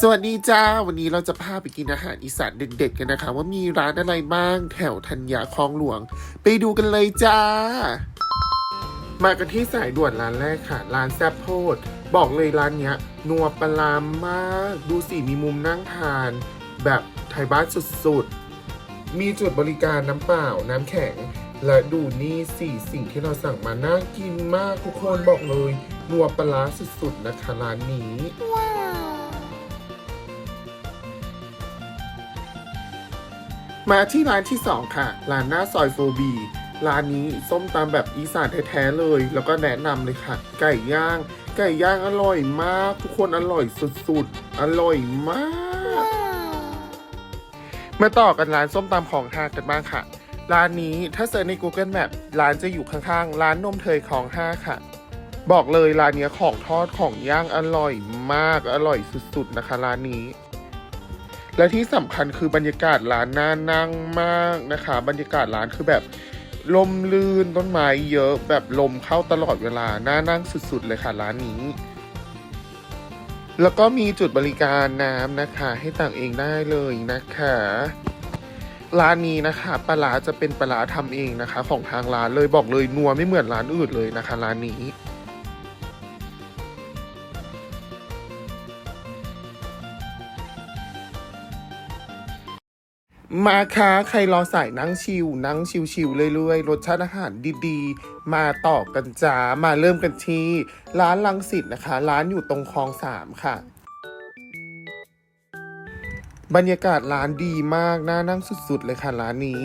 สวัสดีจ้า วันนี้เราจะพาไปกินอาหารอีสานเด็ดๆกันนะคะ ว่ามีร้านอะไรบ้างแถวธัญญาคลองหลวง ไปดูกันเลยจ้า มากันที่สายด่วนร้านแรกค่ะ ร้านแซ่บโพด บอกเลยร้านเนี้ย นัวปลาร้ามาก ดูสิมีมุมนั่งทาน แบบไทยบ้านสุดๆ มีจุดบริการน้ำเปล่าน้ำแข็ง และดูนี่สี่สิ่งที่เราสั่งมาน่ากินมากทุกคนบอกเลย นัวปลาร้าสุดๆนะคะร้านนี้ มาที่ร้านที่ 2 ค่ะ ร้านหน้าซอยโฟบีร้านนี้ส้มตำแบบอีสานแท้ๆเลย แล้วก็แนะนำเลยค่ะ ไก่ย่าง ไก่ย่างอร่อยมาก ทุกคนอร่อยสุดๆ อร่อยมาก มาต่อกันร้านส้มตำของทางกันบ้างค่ะ ร้านนี้ถ้าเซิร์ชใน Google Map ร้านจะอยู่ข้างๆ ร้านนมเทยของห้าค่ะ บอกเลยร้านเนี้ของทอดของย่างอร่อยมาก อร่อยสุดๆนะคะ ร้านนี้ และที่สำคัญคือบรรยากาศร้านน่านั่งมากนะคะ บรรยากาศร้านคือแบบลมลื่นต้นไม้เยอะแบบลมเข้าตลอดเวลาน่านั่งสุดๆเลยค่ะร้านนี้ แล้วก็มีจุดบริการน้ำนะคะ ให้ต่างเองได้เลยนะคะร้านนี้นะคะปลาจะเป็นปลาร้าทำเองนะคะ ของทางร้านเลยบอกเลยนัวไม่เหมือนร้านอื่นเลยนะคะ ร้านนี้ มาค่ะใครรอสายนั่งชิว นั่งชิวๆเรื่อยๆ รสชาติอาหารดีๆ มาต่อกันจ้า มาเริ่มกันที่ ร้านลังสิตนะคะ ร้านอยู่ตรงคลองสามค่ะ บรรยากาศร้านดีมากน่านั่งสุดๆเลยค่ะร้านนี้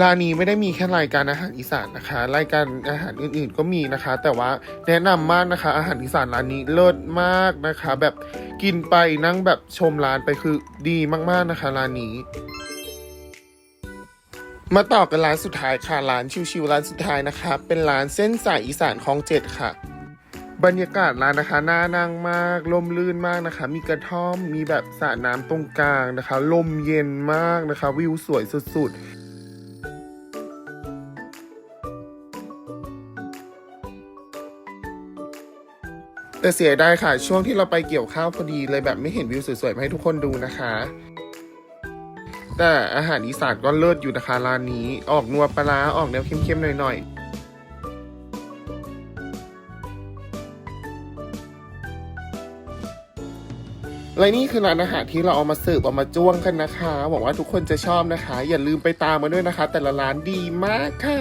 ร้านนี้ไม่ได้มีแค่รายการอาหารอีสานนะคะ รายการอาหารอื่นๆก็มีนะคะ แต่ว่าแนะนำมากนะคะ อาหารอีสานร้านนี้เลิศมากนะคะ แบบกินไปนั่งแบบชมร้านไปคือดีมากๆนะคะร้านนี้ มาต่อกันร้านสุดท้ายค่ะร้านชิวๆร้านสุดท้ายนะคะ เป็นร้านเส้นสายอีสานคลองเจ็ดค่ะบรรยากาศร้านนะคะน่านั่งมากลมลื่นมากนะคะ มีกระท่อมมีแบบสระน้ำตรงกลางนะคะ ลมเย็นมากนะคะ วิวสวยสุดๆ แต่เสียดายค่ะ ช่วงที่เราไปเกี่ยวข้าวพอดีเลยแบบไม่เห็นวิวสวยๆมาให้ทุกคนดูนะคะ แต่อาหารอีสานก็เลิศอยู่นะคะร้านนี้ ออกนัวปลาออกแนวเข้มๆหน่อยๆและนี่คือร้านอาหารที่เราเอามาเสิร์ฟเอามาจ้วงกันนะคะหวังว่าทุกคนจะชอบนะคะ อย่าลืมไปตามมาด้วยนะคะ แต่ละร้านดีมากค่ะ